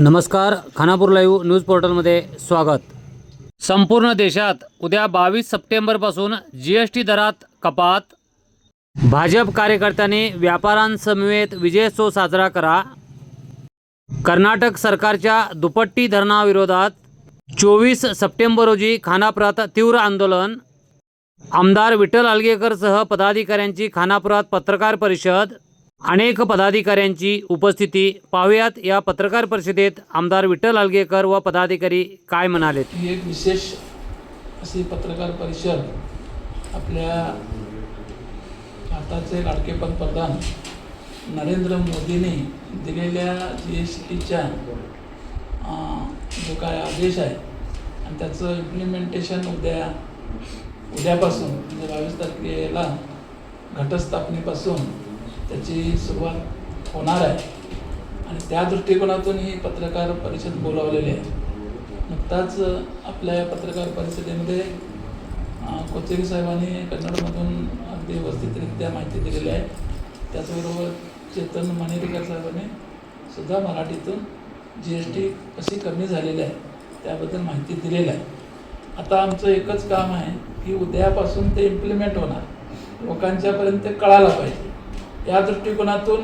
नमस्कार Khanapur live news पोर्टलमध्ये स्वागत. संपूर्ण देशात उद्या बावीस सप्टेंबरपासून जी एस टी दरात कपात. भाजप कार्यकर्त्यांनी व्यापाऱ्यांसमवेत विजयोत्सव साजरा करा. कर्नाटक सरकारच्या दुपट्टी धरणाविरोधात चोवीस सप्टेंबर रोजी खानापुरात तीव्र आंदोलन. आमदार विठ्ठल आलगेकरसह पदाधिकाऱ्यांची खानापुरात पत्रकार परिषद. अनेक पदाधिकाऱ्यांची उपस्थिती. पाहुयात या पत्रकार परिषदेत आमदार विठ्ठल आलगेकर व पदाधिकारी काय म्हणालेत. ही एक विशेष अशी पत्रकार परिषद आपल्या भारताचे लाडके पंतप्रधान नरेंद्र मोदींनी दिलेल्या जी एस टीच्या जो काय आदेश आहे आणि त्याचं इम्प्लिमेंटेशन उद्या उद्यापासून म्हणजे बावीस तारखेला घटस्थापनेपासून त्याची सुरुवात होणार आहे. आणि त्या दृष्टिकोनातून ही पत्रकार परिषद बोलावलेली आहे. नुकताच आपल्या या पत्रकार परिषदेमध्ये कोचेरी साहेबांनी कन्नडमधून अगदी व्यवस्थितरित्या माहिती दिलेली आहे. त्याचबरोबर चेतन मानेरकर साहेबांनी सुद्धा मराठीतून जी एस टी कशी कमी झालेली आहे त्याबद्दल माहिती दिलेली आहे. आता आमचं एकच काम आहे की उद्यापासून ते इम्प्लिमेंट होणार. लोकांच्यापर्यंत ते कळायला पाहिजे. या दृष्टिकोनातून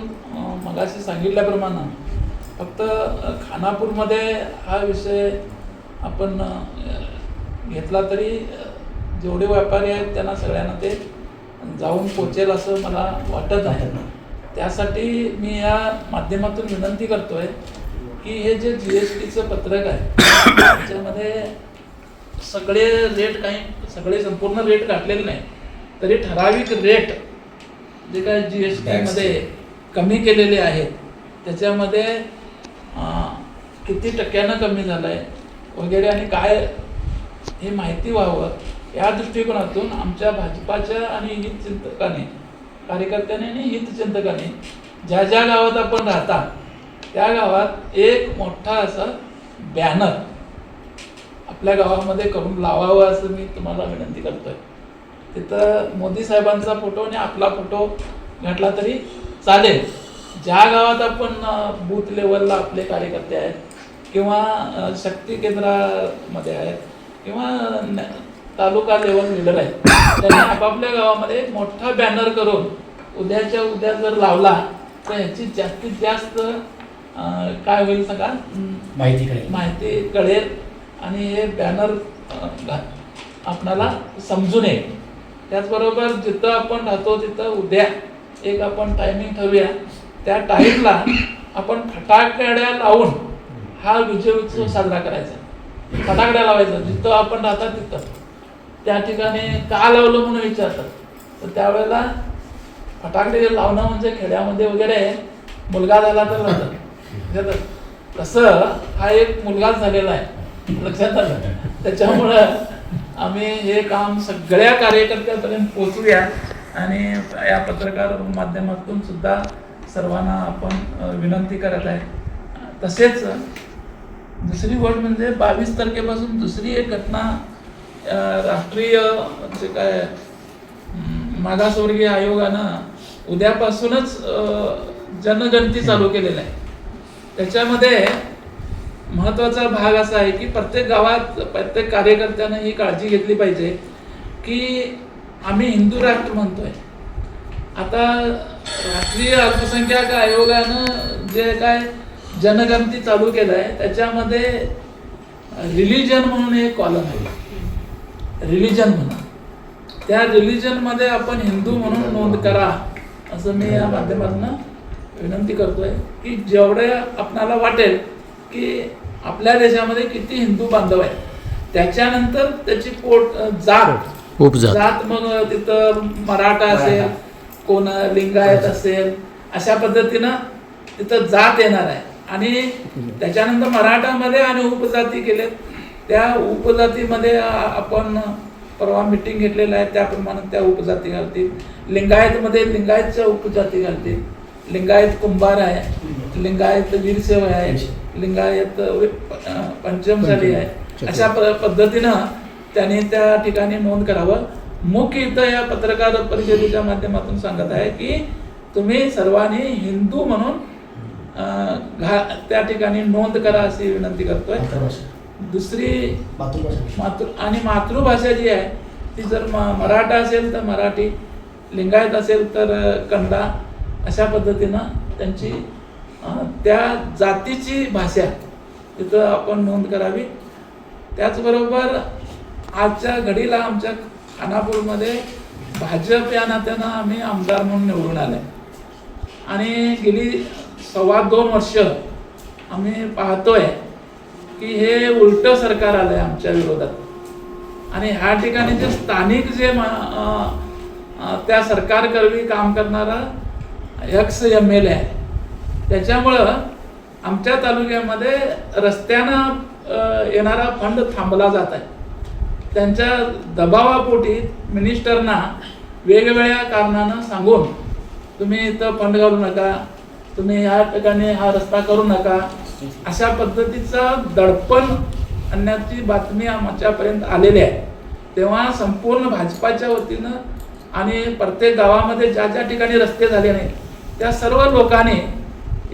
मगाशी सांगितल्याप्रमाणे फक्त खानापूरमध्ये हा विषय आपण घेतला तरी जेवढे व्यापारी आहेत त्यांना सगळ्यांना ते जाऊन पोचेल असं मला वाटत आहे. त्यासाठी मी या माध्यमातून विनंती करतो आहे की हे जे जी एस टीचं पत्रक आहे त्याच्यामध्ये सगळे रेट काही सगळे संपूर्ण रेट घातलेले नाही तरी ठराविक रेट जे काय जी एस टीमध्ये कमी केलेले आहेत त्याच्यामध्ये किती टक्क्यानं कमी झालं आहे वगैरे आणि काय हे माहिती व्हावं या दृष्टिकोनातून आमच्या भाजपाच्या आणि हितचिंतकाने कार्यकर्त्यांनी आणि हितचिंतकाने ज्या ज्या गावात आपण राहता त्या गावात एक मोठा असा बॅनर आपल्या गावामध्ये करून लावावं असं मी तुम्हाला विनंती करतोय. तिथं मोदी साहेबांचा फोटो आणि आपला फोटो घातला तरी चालेल. ज्या गावात आपण बूथ लेवलला आपले कार्यकर्ते आहेत किंवा शक्ती केंद्रामध्ये आहेत किंवा तालुका लेवल लीडर आहेत त्यांनी आपापल्या गावामध्ये मोठा बॅनर करून उद्याच्या उद्या जर लावला तर ह्याची जास्तीत जास्त काय होईल सांगा? अं, माहिती कळेल. माहिती कळेल आणि हे बॅनर आपणाला समजून येईल त्याचबरोबर जिथं आपण राहतो तिथं उद्या एक आपण टायमिंग ठेवूया. त्या टाईमला आपण फटाकड्या लावून हा विजय उत्सव साजरा करायचा. फटाकड्या लावायचा. जिथं आपण राहतात तिथं. त्या ठिकाणी का लावलं म्हणून विचारतात. तर त्यावेळेला फटाकडे लावणं म्हणजे खेड्यामध्ये वगैरे मुलगा झाला तर लावतात तसं हा एक मुलगाच झालेला आहे. लक्षात आलं? त्याच्यामुळं आम्ही हे काम सगळ्या कार्यकर्त्यापर्यंत पोचूया आणि या पत्रकार माध्यमातून सुद्धा सर्वांना आपण विनंती करत आहे. तसेच दुसरी गोष्ट म्हणजे बावीस तारखेपासून दुसरी एक घटना राष्ट्रीय जे काय मागासवर्गीय आयोगानं उद्यापासूनच जनगणती चालू केलेलं आहे. त्याच्यामध्ये महत्त्वाचा भाग असा आहे की प्रत्येक गावात प्रत्येक कार्यकर्त्यानं ही काळजी घेतली पाहिजे की आम्ही हिंदू राष्ट्र म्हणतोय. आता राष्ट्रीय अल्पसंख्याक आयोगानं जे काय जनगणती चालू केलं आहे त्याच्यामध्ये रिलिजन म्हणून एक कॉलम आहे. रिलिजन म्हणा त्या रिलिजनमध्ये आपण हिंदू म्हणून नोंद करा असं मी या माध्यमातून विनंती करतोय की जेवढे आपणाला वाटेल की आपल्या देशामध्ये किती हिंदू बांधव आहेत? त्याच्यानंतर त्याची पोट जात. उपजात. जात मग तिथं मराठा असेल कोण लिंगायत असेल अशा पद्धतीनं तिथं जात येणार आहे. आणि त्याच्यानंतर मराठामध्ये आणि उपजाती केलेत. त्या उपजातीमध्ये आपण परवा मिटिंग घेतलेलं आहे त्याप्रमाणे त्या उपजाती घालतील. लिंगायतमध्ये लिंगायतच्या उपजाती घालतील. लिंगायत कुंभार आहे. लिंगायत वीरसेव आहे. लिंगायत अं, पंचमशाली आहे. अशा प- पद्धतीनं त्यांनी त्या ठिकाणी नोंद करावं. मुख्य इथं या पत्रकार परिषदेच्या माध्यमातून सांगत आहे की तुम्ही सर्वांनी हिंदू म्हणून घा त्या ठिकाणी नोंद करा अशी विनंती करतोय. दुसरी मातृ आणि मातृभाषा जी आहे ती जर म मराठा असेल तर मराठी लिंगायत असेल तर कन्नडा अशा पद्धतीनं त्यांची त्या जातीची भाषा तिथं आपण नोंद करावी. त्याचबरोबर आजच्या घडीला आमच्या खानापूरमध्ये भाजप या नात्यानं आम्ही आमदार म्हणून निवडून आले. आणि गेली सव्वा दोन वर्ष आम्ही पाहतोय की हे उलटं सरकार आलंय आमच्या विरोधात. आणि ह्या ठिकाणी जे स्थानिक जे मा- त्या सरकारकरवी काम करणारा एक्स एम एल ए आहे. त्याच्यामुळं आमच्या तालुक्यामध्ये रस्त्यानं येणारा फंड थांबला जात आहे. त्यांच्या दबावापोटी मिनिस्टरना वेगवेगळ्या कारणानं सांगून तुम्ही इथं फंड घालू नका तुम्ही ह्या ठिकाणी हा रस्ता करू नका अशा पद्धतीचं दडपण आणण्याची बातमी आमच्यापर्यंत आलेली आहे. तेव्हा संपूर्ण भाजपाच्या वतीनं आणि प्रत्येक गावामध्ये ज्या ज्या ठिकाणी रस्ते झाले नाहीत त्या सर्व लोकांनी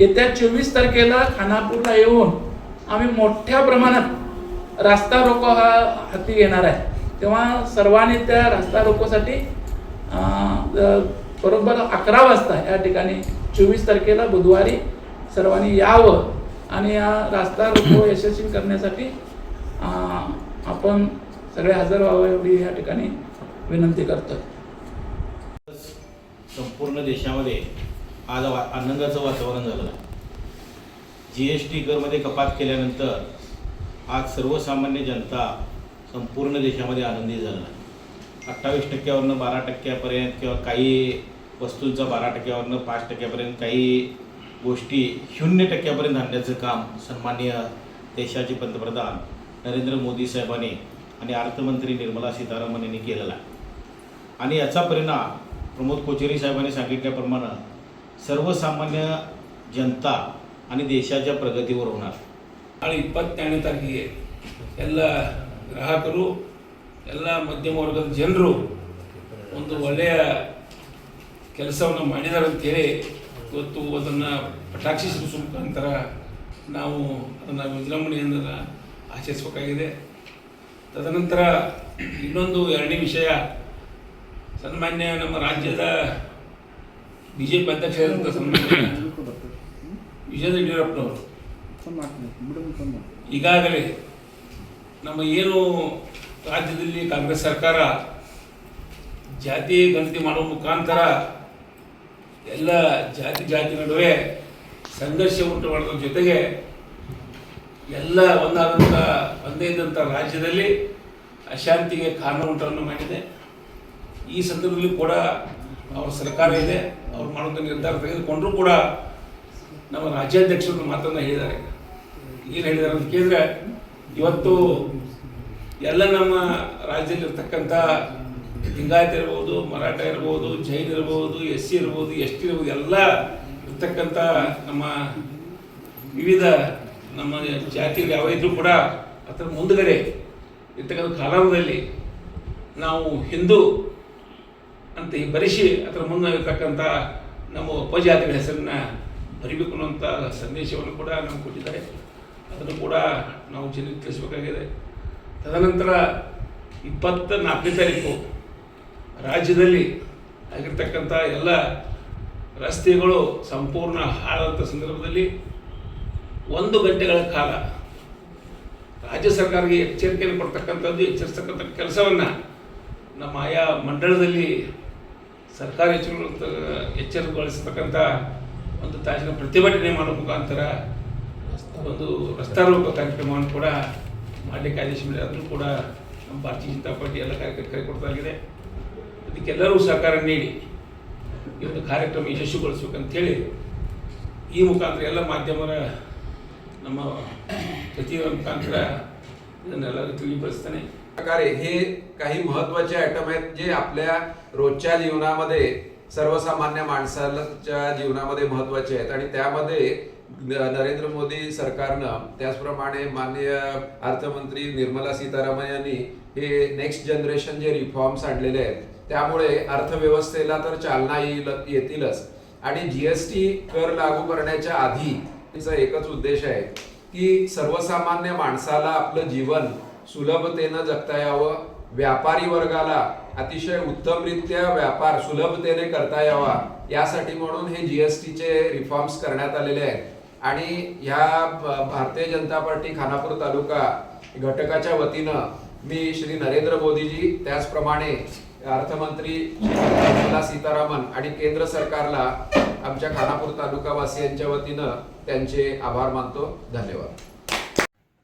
येत्या चोवीस तारखेला खानापूरला येऊन आम्ही मोठ्या प्रमाणात रास्ता रोको हा हाती घेणार आहे. तेव्हा सर्वांनी त्या रास्ता रोकोसाठी बरोबर अकरा वाजता या ठिकाणी चोवीस तारखेला बुधवारी सर्वांनी यावं आणि या रास्ता रोको यशस्वी करण्यासाठी आपण सगळे हजर व्हावं एवढी या ठिकाणी विनंती करतो संपूर्ण देशामध्ये आज वा आनंदाचं वातावरण झालं. जी एस टी करमध्ये कपात केल्यानंतर आज सर्वसामान्य जनता संपूर्ण देशामध्ये आनंदी झाला अठ्ठावीस टक्क्यावरनं बारा टक्क्यापर्यंत किंवा काही वस्तूंचा बारा टक्क्यावरनं पाच टक्क्यापर्यंत काही गोष्टी शून्य टक्क्यापर्यंत आणण्याचं काम सन्माननीय देशाचे पंतप्रधान नरेंद्र मोदी साहेबांनी आणि अर्थमंत्री निर्मला सीतारामन यांनी केलेला आहे. आणि याचा परिणाम प्रमोद कोचेरी साहेबांनी सांगितल्याप्रमाणे सर्वसामान्य जनता आणि देशाच्या प्रगतीवर होणार ನಾಳೆ ಇಪ್ಪತ್ತೆರಡನೇ ತಾರೀಕಿಗೆ ಎಲ್ಲ ಗ್ರಾಹಕರು ಎಲ್ಲ ಮಧ್ಯಮ ವರ್ಗದ ಜನರು ಒಂದು ಒಳ್ಳೆಯ ಕೆಲಸವನ್ನು ಮಾಡಿದ್ದಾರೆ ಅಂತೇಳಿ ಇವತ್ತು ಅದನ್ನು ಪಟಾಕ್ಷಿ ಸಿಡಿಸೋ ಮುಖಾಂತರ ನಾವು ಅದನ್ನು ವಿಜೃಂಭಣೆಯಿಂದ ಆಚರಿಸಬೇಕಾಗಿದೆ ತದನಂತರ ಇನ್ನೊಂದು ಎರಡನೇ ವಿಷಯ ಸನ್ಮಾನ್ಯ ನಮ್ಮ ರಾಜ್ಯದ ಬಿ ಅಧ್ಯಕ್ಷ ಅಧ್ಯಕ್ಷರಾದಂಥ ಸನ್ಮಾನ್ಯ ವಿಜಯ ಯಡಿಯೂರಪ್ಪನವರು. ಈಗಾಗಲೇ ನಮ್ಮ ಏನು ರಾಜ್ಯದಲ್ಲಿ ಕಾಂಗ್ರೆಸ್ ಸರ್ಕಾರ ಜಾತಿ ಗಣತಿ ಮಾಡುವ ಮುಖಾಂತರ ಎಲ್ಲ ಜಾತಿ ಜಾತಿ ನಡುವೆ ಸಂಘರ್ಷ ಉಂಟು ಮಾಡೋದ್ರ ಜೊತೆಗೆ ಎಲ್ಲ ಒಂದಾದಂಥ ಒಂದೇ ಇದ್ದಂಥ ರಾಜ್ಯದಲ್ಲಿ ಅಶಾಂತಿಗೆ ಕಾರಣ ಉಂಟನ್ನು ಮಾಡಿದೆ ಈ ಸಂದರ್ಭದಲ್ಲಿ ಕೂಡ ಅವರ ಸರ್ಕಾರ ಇದೆ, ಅವ್ರು ಮಾಡುವಂಥ ನಿರ್ಧಾರ ತೆಗೆದುಕೊಂಡರೂ ಕೂಡ ನಮ್ಮ ರಾಜ್ಯಾಧ್ಯಕ್ಷರು ಮಾತನ್ನು ಹೇಳಿದ್ದಾರೆ. ಏನು ಹೇಳಿದ್ದಾರೆ ಅಂತ ಕೇಳಿದ್ರೆ, ಇವತ್ತು ಎಲ್ಲ ನಮ್ಮ ರಾಜ್ಯದಲ್ಲಿರ್ತಕ್ಕಂಥ ಲಿಂಗಾಯತ ಇರ್ಬೋದು, ಮರಾಠ ಇರ್ಬೋದು, ಜೈನ್ ಇರ್ಬೋದು, ಎಸ್ ಸಿ ಇರ್ಬೋದು, ಎಸ್ ಟಿ ಇರ್ಬೋದು, ಎಲ್ಲ ಇರ್ತಕ್ಕಂಥ ನಮ್ಮ ವಿವಿಧ ನಮ್ಮ ಜಾತಿ ಯಾವ ಇದ್ರೂ ಕೂಡ ಅದರ ಮುಂದುಗಡೆ ಇರ್ತಕ್ಕಂಥ ಕಾಲದಲ್ಲಿ ನಾವು ಹಿಂದೂ ಅಂತ ಈ ಬರೆಸಿ ಅದರ ಮುಂದೆ ಇರ್ತಕ್ಕಂಥ ನಮ್ಮ ಉಪಜಾತಿಗಳ ಹೆಸರನ್ನ ಬರಿಬೇಕು ಅನ್ನುವಂಥ ಸಂದೇಶವನ್ನು ಕೂಡ ನಮ್ಗೆ ಕೊಟ್ಟಿದ್ದಾರೆ. ಅದನ್ನು ಕೂಡ ನಾವು ಜನರಿಗೆ ತಿಳಿಸಬೇಕಾಗಿದೆ. ತದನಂತರ ಇಪ್ಪತ್ತ ನಾಲ್ಕನೇ ತಾರೀಕು ರಾಜ್ಯದಲ್ಲಿ ಆಗಿರ್ತಕ್ಕಂಥ ಎಲ್ಲ ರಸ್ತೆಗಳು ಸಂಪೂರ್ಣ ಹಾಳಾದಂಥ ಸಂದರ್ಭದಲ್ಲಿ ಒಂದು ಗಂಟೆಗಳ ಕಾಲ ರಾಜ್ಯ ಸರ್ಕಾರಕ್ಕೆ ಎಚ್ಚರಿಕೆಯನ್ನು ಕೊಡ್ತಕ್ಕಂಥದ್ದು ಎಚ್ಚರಿಸ್ತಕ್ಕಂಥ ಕೆಲಸವನ್ನು ನಮ್ಮ ಆಯಾ ಮಂಡಳದಲ್ಲಿ ಸರ್ಕಾರ ಎಚ್ಚರಿಕೆ ಎಚ್ಚರಿಕೆಗೊಳಿಸತಕ್ಕಂಥ ಒಂದು ತಾಜಿನ ಪ್ರತಿಭಟನೆ ಮಾಡೋ ಮುಖಾಂತರ ಒಂದು ರಸ್ತಾರೋಪ ಕಾರ್ಯಕ್ರಮವನ್ನು ಕೂಡ ಮಾಡಲಿಕ್ಕೆ ಆದೇಶ ಮೇಲೆ ಅದನ್ನು ಕೂಡ ನಮ್ಮ ಭಾರತೀಯ ಜನತಾ ಪಾರ್ಟಿ ಎಲ್ಲ ಕಾರ್ಯಕರ್ತರಿಗೆ ಕರೆ ಕೊಡ್ತಾಗಿದೆ ಅದಕ್ಕೆಲ್ಲರೂ ಸಹಕಾರ ನೀಡಿ ಈ ಒಂದು ಕಾರ್ಯಕ್ರಮ ಯಶಸ್ವಿಗೊಳಿಸ್ಬೇಕಂತೇಳಿ ಈ ಮುಖಾಂತರ ಎಲ್ಲ ಮಾಧ್ಯಮರ ನಮ್ಮ ಪ್ರತಿಯೊಂದು ಮುಖಾಂತರ ಇದನ್ನೆಲ್ಲರೂ ತಿಳಿಪಡಿಸ್ತಾನೆ. प्रकारे हे काही महत्त्वाचे आयटम आहेत जे आपल्या रोजच्या जीवनामध्ये सर्वसामान्य माणसाच्या जीवनामध्ये महत्त्वाचे आहेत. आणि त्यामध्ये नरेंद्र मोदी सरकारनं त्याचप्रमाणे माननीय अर्थमंत्री निर्मला सीतारामन यांनी हे नेक्स्ट जनरेशन जे रिफॉर्म्स आणलेले आहेत त्यामुळे अर्थव्यवस्थेला तर चालना येईल येतीलच. आणि जीएसटी कर लागू करण्याच्या आधी तिचा एकच उद्देश आहे की सर्वसामान्य माणसाला आपलं जीवन सुलभतेनं जगता यावं. व्यापारी वर्गाला अतिशय उत्तमरित्या व्यापार सुलभतेने करता यावा. यासाठी म्हणून हे जीएसटीचे रिफॉर्म्स करण्यात आलेले आहेत. आणि ह्या भारतीय जनता पार्टी खानापूर तालुका घटकाच्या वतीनं मी श्री नरेंद्र मोदीजी त्याचप्रमाणे अर्थमंत्री निर्मला सीतारामन आणि केंद्र सरकारला आमच्या खानापूर तालुकावासियांच्या वतीनं त्यांचे आभार मानतो. धन्यवाद.